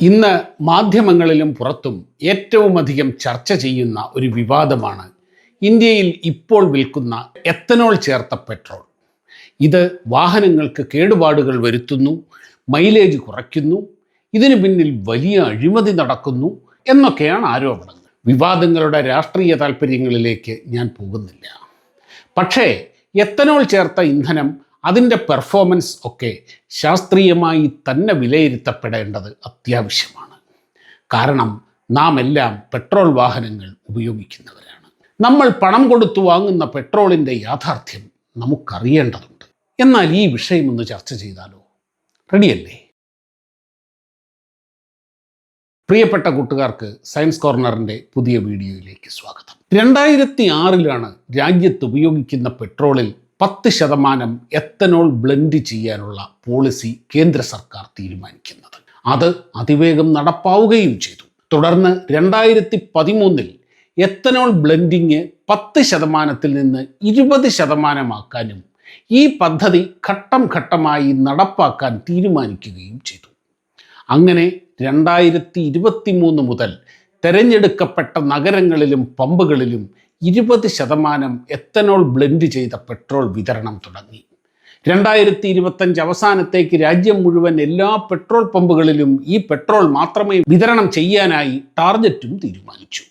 ഇന്ന് മാധ്യമങ്ങളിലും പുറത്തും ഏറ്റവും അധികം ചർച്ച ചെയ്യുന്ന ഒരു വിവാദമാണ് ഇന്ത്യയിൽ ഇപ്പോൾ വിൽക്കുന്ന എത്തനോൾ ചേർത്ത പെട്രോൾ. ഇത് വാഹനങ്ങൾക്ക് കേടുപാടുകൾ വരുത്തുന്നു മൈലേജ് കുറയ്ക്കുന്നു ഇതിനു പിന്നിൽ വലിയ അഴിമതി നടക്കുന്നു എന്നൊക്കെയാണ് ആരോപണങ്ങൾ. വിവാദങ്ങളുടെ രാഷ്ട്രീയ താല്പര്യങ്ങളിലേക്ക് ഞാൻ പോകുന്നില്ല. പക്ഷേ എത്തനോൾ ചേർത്ത ഇന്ധനം അതിന്റെ പെർഫോമൻസ് ഒക്കെ ശാസ്ത്രീയമായി തന്നെ വിലയിരുത്തപ്പെടേണ്ടത് അത്യാവശ്യമാണ്. കാരണം നാം എല്ലാം പെട്രോൾ വാഹനങ്ങൾ ഉപയോഗിക്കുന്നവരാണ്. നമ്മൾ പണം കൊടുത്തു വാങ്ങുന്ന പെട്രോളിന്റെ യാഥാർത്ഥ്യം നമുക്കറിയേണ്ടതുണ്ട്. എന്നാൽ ഈ വിഷയം ഒന്ന് ചർച്ച ചെയ്താലോ? റെഡിയല്ലേ പ്രിയപ്പെട്ട കൂട്ടുകാർക്ക് സയൻസ് കോർണറിന്റെ പുതിയ വീഡിയോയിലേക്ക് സ്വാഗതം. രണ്ടായിരത്തി ആറിലാണ് രാജ്യത്ത് ഉപയോഗിക്കുന്ന പെട്രോളിൽ പത്ത് ശതമാനം എത്തനോൾ ബ്ലെൻഡ് ചെയ്യാനുള്ള പോളിസി കേന്ദ്ര സർക്കാർ തീരുമാനിക്കുന്നത്. അത് അതിവേഗം നടപ്പാവുകയും ചെയ്തു. തുടർന്ന് രണ്ടായിരത്തി പതിമൂന്നിൽ എത്തനോൾ ബ്ലെൻഡിങ് പത്ത് ശതമാനത്തിൽ നിന്ന് ഇരുപത് ശതമാനമാക്കാനും ഈ പദ്ധതി ഘട്ടം ഘട്ടമായി നടപ്പാക്കാൻ തീരുമാനിക്കുകയും ചെയ്തു. അങ്ങനെ രണ്ടായിരത്തി ഇരുപത്തി മൂന്ന് മുതൽ തെരഞ്ഞെടുക്കപ്പെട്ട നഗരങ്ങളിലും പമ്പുകളിലും ഇരുപത് ശതമാനം എത്തനോൾ ബ്ലെൻഡ് ചെയ്ത പെട്രോൾ വിതരണം തുടങ്ങി. രണ്ടായിരത്തി ഇരുപത്തഞ്ച് അവസാനത്തേക്ക് രാജ്യം മുഴുവൻ എല്ലാ പെട്രോൾ പമ്പുകളിലും ഈ പെട്രോൾ മാത്രമേ വിതരണം ചെയ്യാനായി ടാർഗറ്റും തീരുമാനിച്ചു.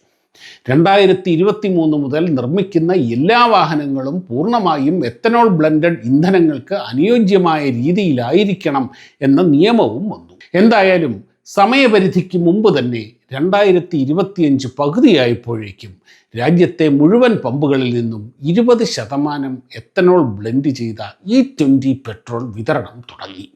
രണ്ടായിരത്തി ഇരുപത്തി മൂന്ന് മുതൽ നിർമ്മിക്കുന്ന എല്ലാ വാഹനങ്ങളും പൂർണമായും എത്തനോൾ ബ്ലെൻഡഡ് ഇന്ധനങ്ങൾക്ക് അനുയോജ്യമായ രീതിയിലായിരിക്കണം എന്ന നിയമവും വന്നു. എന്തായാലും സമയപരിധിക്ക് മുമ്പ് തന്നെ രണ്ടായിരത്തി ഇരുപത്തിയഞ്ച് പകുതിയായപ്പോഴേക്കും രാജ്യത്തെ മുഴുവൻ പമ്പുകളിൽ നിന്നും ഇരുപത് ശതമാനം എത്തനോൾ ബ്ലെൻഡ് ചെയ്ത ഇ ട്വന്റി പെട്രോൾ വിതരണം തുടങ്ങി.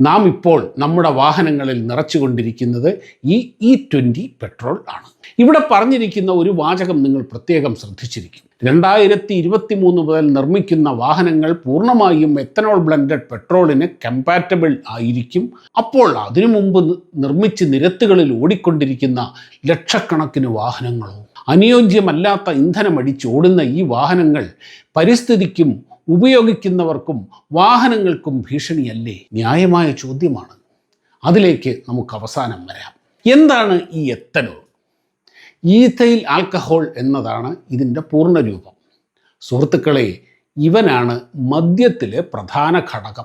നാം ഇപ്പോൾ നമ്മുടെ വാഹനങ്ങളിൽ നിറച്ചുകൊണ്ടിരിക്കുന്നത് ഈ ഇ ട്വന്റി പെട്രോൾ ആണ്. ഇവിടെ പറഞ്ഞിരിക്കുന്ന ഒരു വാചകം നിങ്ങൾ പ്രത്യേകം ശ്രദ്ധിച്ചിരിക്കും. രണ്ടായിരത്തി ഇരുപത്തി മൂന്ന് മുതൽ നിർമ്മിക്കുന്ന വാഹനങ്ങൾ പൂർണമായും എത്തനോൾ ബ്ലെൻഡഡ് പെട്രോളിന് കമ്പാറ്റബിൾ ആയിരിക്കും. അപ്പോൾ അതിനു മുമ്പ് നിർമ്മിച്ച് നിരത്തുകളിൽ ഓടിക്കൊണ്ടിരിക്കുന്ന ലക്ഷക്കണക്കിന് വാഹനങ്ങളോ അനുയോജ്യമല്ലാത്ത ഇന്ധനം ഓടുന്ന ഈ വാഹനങ്ങൾ പരിസ്ഥിതിക്കും ഉപയോഗിക്കുന്നവർക്കും വാഹനങ്ങൾക്കും ഭീഷണിയല്ലേ? ന്യായമായ ചോദ്യമാണ്. അതിലേക്ക് നമുക്ക് അവസാനം വരാം. എന്താണ് ഈ എത്തനോൾ? ഈഥയിൽ ആൽക്കഹോൾ എന്നതാണ് ഇതിന്റെ പൂർണരൂപം. സുഹൃത്തുക്കളെ ഇവനാണ് മദ്യത്തിലെ പ്രധാന ഘടകം.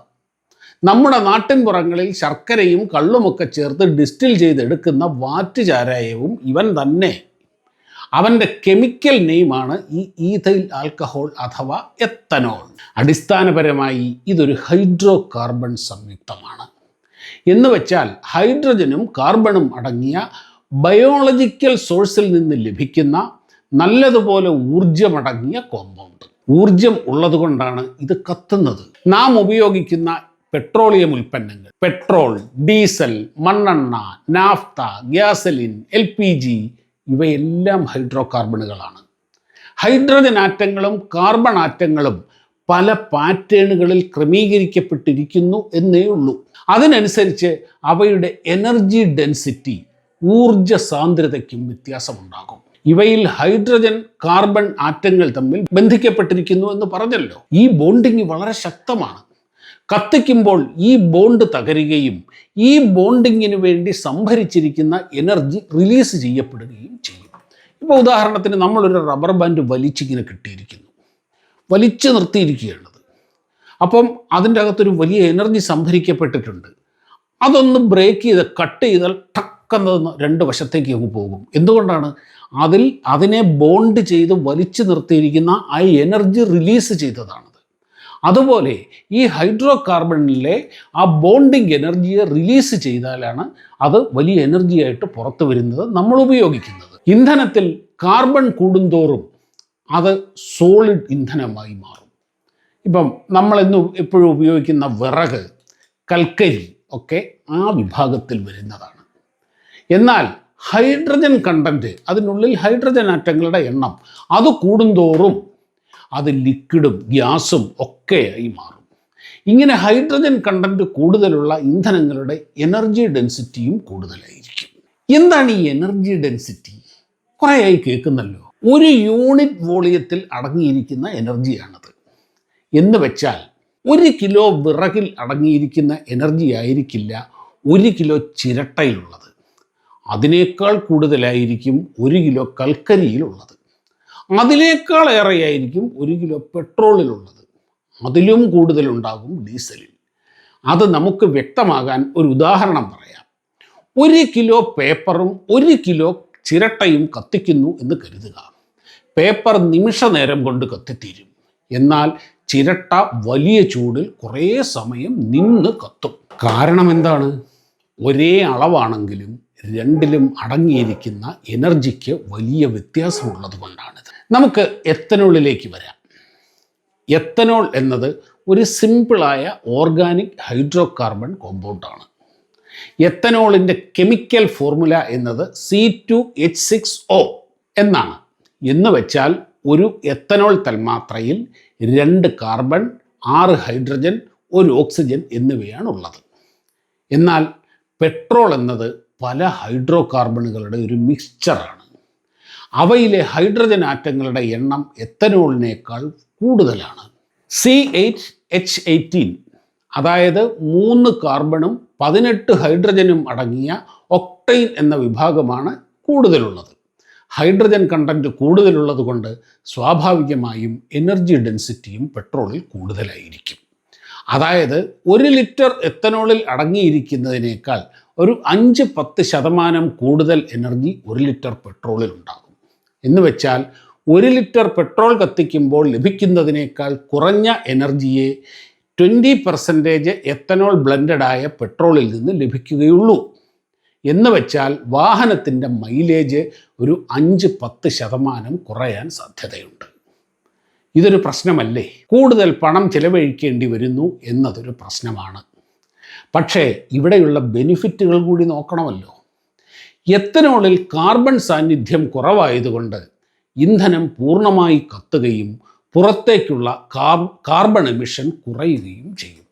നമ്മുടെ നാട്ടിൻപുറങ്ങളിൽ ശർക്കരയും കള്ളുമൊക്കെ ചേർത്ത് ഡിസ്റ്റിൽ ചെയ്തെടുക്കുന്ന വാറ്റ് ചാരായവും ഇവൻ തന്നെ. അവന്റെ കെമിക്കൽ നെയിമാണ് ഈ ഈഥൈൽ ആൽക്കഹോൾ അഥവാ എത്തനോൾ. അടിസ്ഥാനപരമായി ഇതൊരു ഹൈഡ്രോ കാർബൺ സംയുക്തമാണ്. എന്ന് വെച്ചാൽ ഹൈഡ്രജനും കാർബണും അടങ്ങിയ ബയോളജിക്കൽ സോഴ്സിൽ നിന്ന് ലഭിക്കുന്ന നല്ലതുപോലെ ഊർജമടങ്ങിയ കോമ്പൗണ്ട്. ഊർജം ഉള്ളതുകൊണ്ടാണ് ഇത് കത്തുന്നത്. നാം ഉപയോഗിക്കുന്ന പെട്രോളിയം ഉൽപ്പന്നങ്ങൾ പെട്രോൾ ഡീസൽ മണ്ണെണ്ണ naphtha gasoline L P G ഇവയെല്ലാം ഹൈഡ്രോ കാർബണുകളാണ് ഹൈഡ്രജൻ ആറ്റങ്ങളും കാർബൺ ആറ്റങ്ങളും പല പാറ്റേണുകളിൽ ക്രമീകരിക്കപ്പെട്ടിരിക്കുന്നു എന്നേ ഉള്ളൂ. അതിനനുസരിച്ച് അവയുടെ എനർജി ഡെൻസിറ്റി ഊർജ സാന്ദ്രതയ്ക്കും വ്യത്യാസമുണ്ടാകും. ഇവയിൽ ഹൈഡ്രജൻ കാർബൺ ആറ്റങ്ങൾ തമ്മിൽ ബന്ധിക്കപ്പെട്ടിരിക്കുന്നു എന്ന് പറഞ്ഞല്ലോ. ഈ ബോണ്ടിങ് വളരെ ശക്തമാണ്. കത്തിക്കുമ്പോൾ ഈ ബോണ്ട് തകരുകയും ഈ ബോണ്ടിങ്ങിന് വേണ്ടി സംഭരിച്ചിരിക്കുന്ന എനർജി റിലീസ് ചെയ്യപ്പെടുകയും ചെയ്യും. ഇപ്പോൾ ഉദാഹരണത്തിന് നമ്മളൊരു റബ്ബർ ബാൻഡ് വലിച്ചിങ്ങനെ കിട്ടിയിരിക്കുന്നു. വലിച്ചു നിർത്തിയിരിക്കുകയാണത് അപ്പം അതിന്റെ അകത്തൊരു വലിയ എനർജി സംഭരിക്കപ്പെട്ടിട്ടുണ്ട്. അതൊന്ന് ബ്രേക്ക് ചെയ്ത് കട്ട് ചെയ്താൽ ടക്കെന്നത് രണ്ട് വശത്തേക്ക് പോകും. എന്തുകൊണ്ടാണ്? അതിൽ അതിനെ ബോണ്ട് ചെയ്ത് വലിച്ചു നിർത്തിയിരിക്കുന്ന ആ എനർജി റിലീസ് ചെയ്തതാണത് അതുപോലെ ഈ ഹൈഡ്രോ കാർബണിലെ ആ ബോണ്ടിങ് എനർജിയെ റിലീസ് ചെയ്താലാണ് അത് വലിയ എനർജിയായിട്ട് പുറത്തു വരുന്നത് നമ്മൾ ഉപയോഗിക്കുന്നത്. ഇന്ധനത്തിൽ കാർബൺ കൂടുന്തോറും അത് സോളിഡ് ഇന്ധനമായി മാറും. ഇപ്പം നമ്മളെന്ന് എപ്പോഴും ഉപയോഗിക്കുന്ന വിറക് കൽക്കരി ഒക്കെ ആ വിഭാഗത്തിൽ വരുന്നതാണ്. എന്നാൽ ഹൈഡ്രജൻ കണ്ടന്റ് അതിനുള്ളിൽ ഹൈഡ്രജൻ ആറ്റങ്ങളുടെ എണ്ണം അത് കൂടുന്തോറും അത് ലിക്വിഡും ഗ്യാസും ഒക്കെയായി മാറും. ഇങ്ങനെ ഹൈഡ്രജൻ കണ്ടന്റ് കൂടുതലുള്ള ഇന്ധനങ്ങളുടെ എനർജി ഡെൻസിറ്റിയും കൂടുതലായിരിക്കും. എന്താണ് ഈ എനർജി ഡെൻസിറ്റി? കുറേയായി കേൾക്കുന്നല്ലോ. ഒരു യൂണിറ്റ് വോളിയത്തിൽ അടങ്ങിയിരിക്കുന്ന എനർജിയാണത്. എന്ന് വെച്ചാൽ ഒരു കിലോ വിറകിൽ അടങ്ങിയിരിക്കുന്ന എനർജി ആയിരിക്കില്ല ഒരു കിലോ ചിരട്ടയിലുള്ളത്. അതിനേക്കാൾ കൂടുതലായിരിക്കും ഒരു കിലോ കൽക്കരിയിലുള്ളത്. അതിനേക്കാൾ ഏറെയായിരിക്കും ഒരു കിലോ പെട്രോളിലുള്ളത്. അതിലും കൂടുതലുണ്ടാകും ഡീസലിൽ. അത് നമുക്ക് വ്യക്തമാകാൻ ഒരു ഉദാഹരണം പറയാം. ഒരു കിലോ പേപ്പറും ഒരു കിലോ ചിരട്ടയും കത്തിക്കുന്നു എന്ന് കരുതുക. പേപ്പർ നിമിഷ നേരം കൊണ്ട് കത്തിത്തീരും. എന്നാൽ ചിരട്ട വലിയ ചൂടിൽ കുറേ സമയം നിന്ന് കത്തും. കാരണം എന്താണ്? ഒരേ അളവാണെങ്കിലും രണ്ടിലും അടങ്ങിയിരിക്കുന്ന എനർജിക്ക് വലിയ വ്യത്യാസമുള്ളത് കൊണ്ടാണിത് നമുക്ക് എത്തനോളിലേക്ക് വരാം. എത്തനോൾ എന്നത് ഒരു സിമ്പിളായ ഓർഗാനിക് ഹൈഡ്രോ കാർബൺ കോമ്പൗണ്ടാണ് എത്തനോളിന്റെ കെമിക്കൽ ഫോർമുല എന്നത് C two H six O എന്നാണ്. എന്ന് വെച്ചാൽ ഒരു എത്തനോൾ തന്മാത്രയിൽ രണ്ട് കാർബൺ ആറ് ഹൈഡ്രജൻ ഒരു ഓക്സിജൻ എന്നിവയാണ് ഉള്ളത് എന്നാൽ പെട്രോൾ എന്നത് പല ഹൈഡ്രോ കാർബണുകളുടെ ഒരു മിക്സ്ചറാണ് അവയിലെ ഹൈഡ്രജൻ ആറ്റങ്ങളുടെ എണ്ണം എത്തനോളിനേക്കാൾ കൂടുതലാണ്. സി എയ്റ്റ് എച്ച് എയ്റ്റീൻ അതായത് മൂന്ന് കാർബണും പതിനെട്ട് ഹൈഡ്രജനും അടങ്ങിയ ഒക്ടൈൻ എന്ന വിഭാഗമാണ് കൂടുതലുള്ളത്. ഹൈഡ്രജൻ കണ്ടന്റ് കൂടുതലുള്ളത് കൊണ്ട് സ്വാഭാവികമായും എനർജി ഡെൻസിറ്റിയും പെട്രോളിൽ കൂടുതലായിരിക്കും. അതായത് ഒരു ലിറ്റർ എത്തനോളിൽ അടങ്ങിയിരിക്കുന്നതിനേക്കാൾ ഒരു അഞ്ച് പത്ത് ശതമാനം കൂടുതൽ എനർജി ഒരു ലിറ്റർ പെട്രോളിൽ ഉണ്ടാകും. എന്ന് വെച്ചാൽ ഒരു ലിറ്റർ പെട്രോൾ കത്തിക്കുമ്പോൾ ലഭിക്കുന്നതിനേക്കാൾ കുറഞ്ഞ എനർജിയെ ട്വന്റി പെർസെന്റേജ് എത്തനോൾ ബ്ലെൻഡഡായ പെട്രോളിൽ നിന്ന് ലഭിക്കുകയുള്ളൂ. എന്ന് വെച്ചാൽ വാഹനത്തിന്റെ മൈലേജ് ഒരു അഞ്ച് പത്ത് ശതമാനം കുറയാൻ സാധ്യതയുണ്ട്. ഇതൊരു പ്രശ്നമല്ലേ? കൂടുതൽ പണം ചിലവഴിക്കേണ്ടി വരുന്നു എന്നതൊരു പ്രശ്നമാണ്. പക്ഷേ ഇവിടെയുള്ള ബെനിഫിറ്റുകൾ കൂടി നോക്കണമല്ലോ. എത്തനോളിൽ കാർബൺ സാന്നിധ്യം കുറവായതുകൊണ്ട് ഇന്ധനം പൂർണമായി കത്തുകയും പുറത്തേക്കുള്ള കാർബൺ എമിഷൻ കുറയുകയും ചെയ്യും.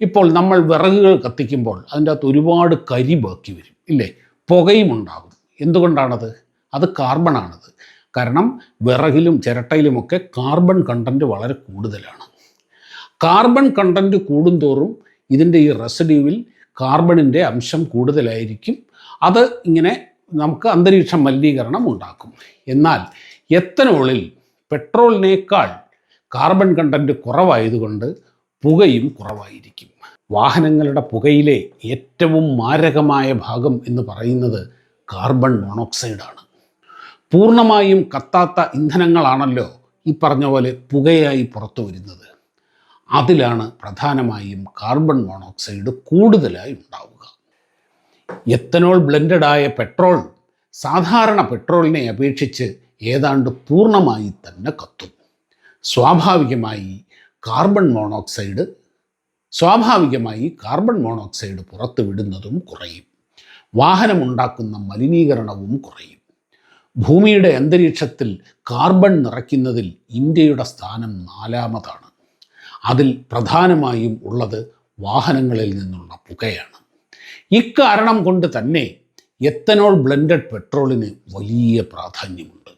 ഇപ്പോൾ നമ്മൾ വിറകുകൾ കത്തിക്കുമ്പോൾ അതിന്റെ അകത്ത് ഒരുപാട് കരി ബാക്കി വരും ഇല്ലേ? പുകയും ഉണ്ടാകും. എന്തുകൊണ്ടാണത്? അത് കാർബണാണത്. കാരണം വിറകിലും ചിരട്ടയിലുമൊക്കെ കാർബൺ കണ്ടന്റ് വളരെ കൂടുതലാണ്. കാർബൺ കണ്ടന്റ് കൂടുന്തോറും ഇതിന്റെ ഈ റെസിഡ്യൂവിൽ കാർബണിന്റെ അംശം കൂടുതലായിരിക്കും. അത് ഇങ്ങനെ നമുക്ക് അന്തരീക്ഷ മലിനീകരണം ഉണ്ടാക്കും. എന്നാൽ എത്തനോളിൽ പെട്രോളിനേക്കാൾ കാർബൺ കണ്ടന്റ് കുറവായതുകൊണ്ട് പുകയും കുറവായിരിക്കും. വാഹനങ്ങളുടെ പുകയിലെ ഏറ്റവും മാരകമായ ഭാഗം എന്ന് പറയുന്നത് കാർബൺ മോണോക്സൈഡാണ്. പൂർണമായും കത്താത്ത ഇന്ധനങ്ങളാണല്ലോ ഈ പറഞ്ഞ പോലെ പുകയായി പുറത്തു വരുന്നത്. അതിലാണ് പ്രധാനമായും കാർബൺ മോണോക്സൈഡ് കൂടുതലായി ഉണ്ടാവുക. എത്തനോൾ ബ്ലെൻഡഡായ പെട്രോൾ സാധാരണ പെട്രോളിനെ അപേക്ഷിച്ച് ഏതാണ്ട് പൂർണമായി തന്നെ കത്തും. സ്വാഭാവികമായി കാർബൺ മോണോക്സൈഡ് സ്വാഭാവികമായി കാർബൺ മോണോക്സൈഡ് പുറത്തു വിടുന്നതും കുറയും. വാഹനമുണ്ടാക്കുന്ന മലിനീകരണവും കുറയും. ഭൂമിയുടെ അന്തരീക്ഷത്തിൽ കാർബൺ നിറയ്ക്കുന്നതിൽ ഇന്ത്യയുടെ സ്ഥാനം നാലാമതാണ്. അതിൽ പ്രധാനമായും ഉള്ളത് വാഹനങ്ങളിൽ നിന്നുള്ള പുകയാണ്. ഇക്കാരണം കൊണ്ട് തന്നെ എത്തനോൾ ബ്ലെൻഡഡ് പെട്രോളിന് വലിയ പ്രാധാന്യമുണ്ട്.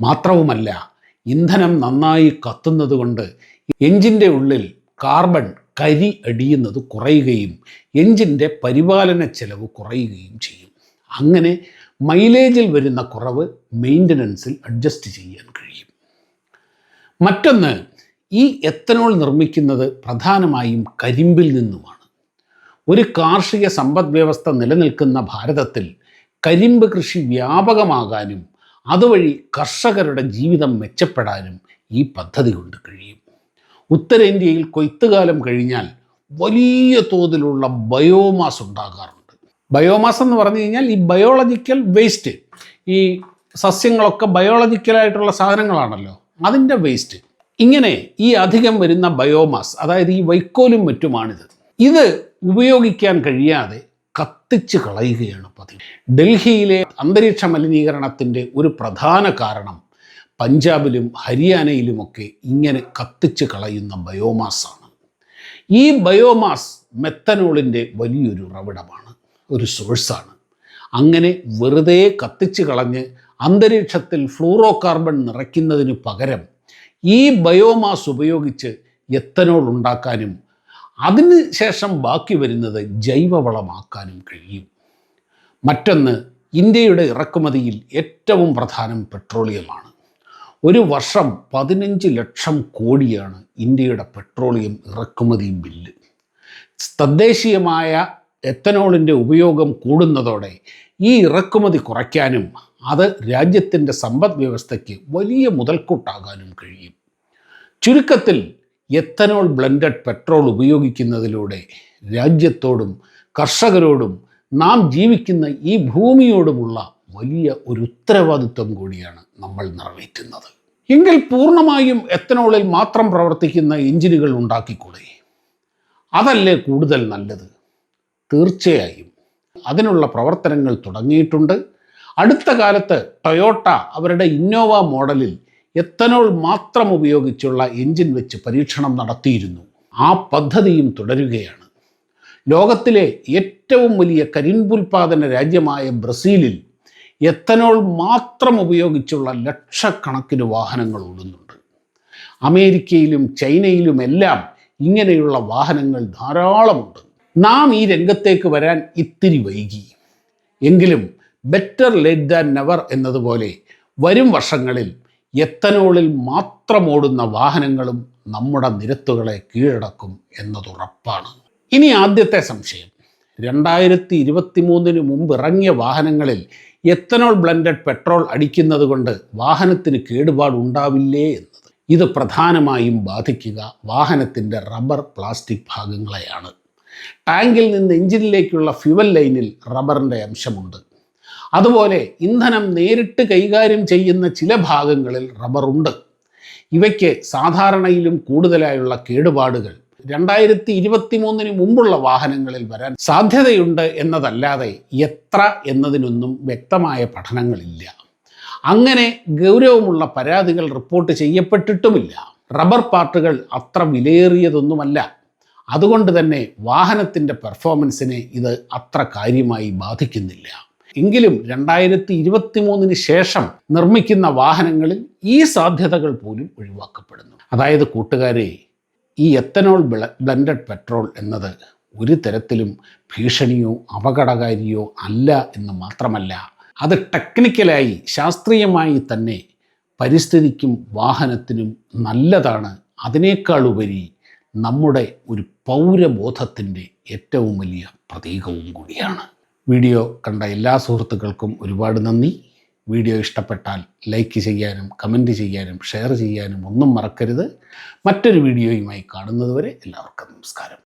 മാത്രവുമല്ല ഇന്ധനം നന്നായി കത്തുന്നത് കൊണ്ട് എഞ്ചിന്റെ ഉള്ളിൽ കാർബൺ കരി അടിയുന്നത് കുറയുകയും എഞ്ചിന്റെ പരിപാലന ചെലവ് കുറയുകയും ചെയ്യും. അങ്ങനെ മൈലേജിൽ വരുന്ന കുറവ് മെയിന്റനൻസിൽ അഡ്ജസ്റ്റ് ചെയ്യാൻ കഴിയും. മറ്റൊന്ന് ഈ എത്തനോൾ നിർമ്മിക്കുന്നത് പ്രധാനമായും കരിമ്പിൽ നിന്നുമാണ്. ഒരു കാർഷിക സമ്പദ് വ്യവസ്ഥ നിലനിൽക്കുന്ന ഭാരതത്തിൽ കരിമ്പ് കൃഷി വ്യാപകമാകാനും അതുവഴി കർഷകരുടെ ജീവിതം മെച്ചപ്പെടാനും ഈ പദ്ധതി കൊണ്ട് കഴിയും. ഉത്തരേന്ത്യയിൽ കൊയ്ത്തുകാലം കഴിഞ്ഞാൽ വലിയ തോതിലുള്ള ബയോമാസ് ഉണ്ടാകാറുണ്ട്. ബയോമാസ് എന്ന് പറഞ്ഞു കഴിഞ്ഞാൽ ഈ ബയോളജിക്കൽ വേസ്റ്റ് ഈ സസ്യങ്ങളൊക്കെ ബയോളജിക്കലായിട്ടുള്ള സാധനങ്ങളാണല്ലോ അതിന്റെ വേസ്റ്റ്. ഇങ്ങനെ ഈ അധികം വരുന്ന ബയോമാസ് അതായത് ഈ വൈക്കോലും മറ്റുമാണിത്. ഇത് ഉപയോഗിക്കാൻ കഴിയാതെ കത്തിച്ച് കളയുകയാണ് പതിവ്. ഡൽഹിയിലെ അന്തരീക്ഷ മലിനീകരണത്തിന്റെ ഒരു പ്രധാന കാരണം പഞ്ചാബിലും ഹരിയാനയിലുമൊക്കെ ഇങ്ങനെ കത്തിച്ച് കളയുന്ന ബയോമാസാണ് ഈ ബയോമാസ് മെത്തനോളിന്റെ വലിയൊരു ഉറവിടമാണ് ഒരു സോഴ്സാണ് അങ്ങനെ വെറുതെ കത്തിച്ച് കളഞ്ഞ് അന്തരീക്ഷത്തിൽ ഫ്ലൂറോ കാർബൺ നിറയ്ക്കുന്നതിന് പകരം ഈ ബയോമാസ് ഉപയോഗിച്ച് എത്തനോൾ ഉണ്ടാക്കാനും അതിന് ശേഷം ബാക്കി വരുന്നത് ജൈവവളമാക്കാനും കഴിയും. മറ്റൊന്ന് ഇന്ത്യയുടെ ഇറക്കുമതിയിൽ ഏറ്റവും പ്രധാനം പെട്രോളിയമാണ്. ഒരു വർഷം പതിനഞ്ച് ലക്ഷം കോടിയാണ് ഇന്ത്യയുടെ പെട്രോളിയം ഇറക്കുമതി ബില്ല്. തദ്ദേശീയമായ എത്തനോളിന്റെ ഉപയോഗം കൂടുന്നതോടെ ഈ ഇറക്കുമതി കുറയ്ക്കാനും അത് രാജ്യത്തിന്റെ സമ്പദ് വ്യവസ്ഥയ്ക്ക് വലിയ മുതൽക്കൂട്ടാകാനും കഴിയും. ചുരുക്കത്തിൽ എത്തനോൾ ബ്ലെൻഡഡ് പെട്രോൾ ഉപയോഗിക്കുന്നതിലൂടെ രാജ്യത്തോടും കർഷകരോടും നാം ജീവിക്കുന്ന ഈ ഭൂമിയോടുമുള്ള വലിയ ഒരു ഉത്തരവാദിത്വം കൂടിയാണ് നമ്മൾ നിറവേറ്റുന്നത്. എങ്കിൽ പൂർണമായും എത്തനോളിൽ മാത്രം പ്രവർത്തിക്കുന്ന എഞ്ചിനുകൾ ഉണ്ടാക്കിക്കൂടെ? അതല്ലേ കൂടുതൽ നല്ലത്? തീർച്ചയായും. അതിനുള്ള പ്രവർത്തനങ്ങൾ തുടങ്ങിയിട്ടുണ്ട്. അടുത്ത കാലത്ത് ടൊയോട്ട അവരുടെ ഇന്നോവ മോഡലിൽ എത്തനോൾ മാത്രം ഉപയോഗിച്ചുള്ള എഞ്ചിൻ വെച്ച് പരീക്ഷണം നടത്തിയിരുന്നു. ആ പദ്ധതിയും തുടരുകയാണ്. ലോകത്തിലെ ഏറ്റവും വലിയ കരിമ്പുൽപാദന രാജ്യമായ ബ്രസീലിൽ എത്തനോൾ മാത്രം ഉപയോഗിച്ചുള്ള ലക്ഷക്കണക്കിന് വാഹനങ്ങൾ ഓടുന്നുണ്ട്. അമേരിക്കയിലും ചൈനയിലും എല്ലാം ഇങ്ങനെയുള്ള വാഹനങ്ങൾ ധാരാളമുണ്ട്. നാം ഈ രംഗത്തേക്ക് വരാൻ ഇത്തിരി വൈകി. എങ്കിലും ബെറ്റർ ലേറ്റ് ദാൻ നെവർ എന്നതുപോലെ വരും വർഷങ്ങളിൽ എത്തനോളിൽ മാത്രം ഓടുന്ന വാഹനങ്ങളും നമ്മുടെ നിരത്തുകളെ കീഴടക്കും എന്നതുറപ്പാണ്. ഇനി ആദ്യത്തെ സംശയം. രണ്ടായിരത്തി ഇരുപത്തി മൂന്നിന് മുമ്പ് ഇറങ്ങിയ വാഹനങ്ങളിൽ എത്തനോൾ ബ്ലെൻഡഡ് പെട്രോൾ അടിക്കുന്നത് കൊണ്ട് വാഹനത്തിന് കേടുപാട് ഉണ്ടാവില്ലേ എന്നത്. ഇത് പ്രധാനമായും ബാധിക്കുക വാഹനത്തിന്റെ റബ്ബർ പ്ലാസ്റ്റിക് ഭാഗങ്ങളെയാണ്. ടാങ്കിൽ നിന്ന് എഞ്ചിനിലേക്കുള്ള ഫ്യുവൽ ലൈനിൽ റബ്ബറിന്റെ അംശമുണ്ട്. അതുപോലെ ഇന്ധനം നേരിട്ട് കൈകാര്യം ചെയ്യുന്ന ചില ഭാഗങ്ങളിൽ റബ്ബറുണ്ട്. ഇവയ്ക്ക് സാധാരണയിലും കൂടുതലായുള്ള കേടുപാടുകൾ. രണ്ടായിരത്തി ഇരുപത്തി മൂന്നിന് മുമ്പുള്ള വാഹനങ്ങളിൽ വരാൻ സാധ്യതയുണ്ട് എന്നതല്ലാതെ എത്ര എന്നതിനൊന്നും വ്യക്തമായ പഠനങ്ങളില്ല. അങ്ങനെ ഗൗരവമുള്ള പരാതികൾ റിപ്പോർട്ട് ചെയ്യപ്പെട്ടിട്ടുമില്ല. റബ്ബർ പാർട്ടുകൾ അത്ര വിലയേറിയതൊന്നുമല്ല. അതുകൊണ്ട് തന്നെ വാഹനത്തിന്റെ പെർഫോമൻസിനെ ഇത് അത്ര കാര്യമായി ബാധിക്കുന്നില്ല. എങ്കിലും രണ്ടായിരത്തി ഇരുപത്തി മൂന്നിന് ശേഷം നിർമ്മിക്കുന്ന വാഹനങ്ങളിൽ ഈ സാധ്യതകൾ പോലും ഒഴിവാക്കപ്പെടുന്നു. അതായത് കൂട്ടുകാരെ ഈ എത്തനോൾ ബ്ലെൻഡഡ് പെട്രോൾ എന്നത് ഒരു തരത്തിലും ഭീഷണിയോ അപകടകാരിയോ അല്ല എന്ന് മാത്രമല്ല അത് ടെക്നിക്കലായി ശാസ്ത്രീയമായി തന്നെ പരിസ്ഥിതിക്കും വാഹനത്തിനും നല്ലതാണ്. അതിനേക്കാൾ ഉപരി നമ്മുടെ ഒരു പൗരബോധത്തിന്റെ ഏറ്റവും വലിയ പ്രതീകവും കൂടിയാണ്. വീഡിയോ കണ്ട എല്ലാ സുഹൃത്തുക്കൾക്കും ഒരുപാട് നന്ദി. വീഡിയോ ഇഷ്ടപ്പെട്ടാൽ ലൈക്ക് ചെയ്യാനും കമന്റ് ചെയ്യാനും ഷെയർ ചെയ്യാനും ഒന്നും മറക്കരുത്. മറ്റൊരു വീഡിയോയുമായി കാണുന്നതുവരെ എല്ലാവർക്കും നമസ്കാരം.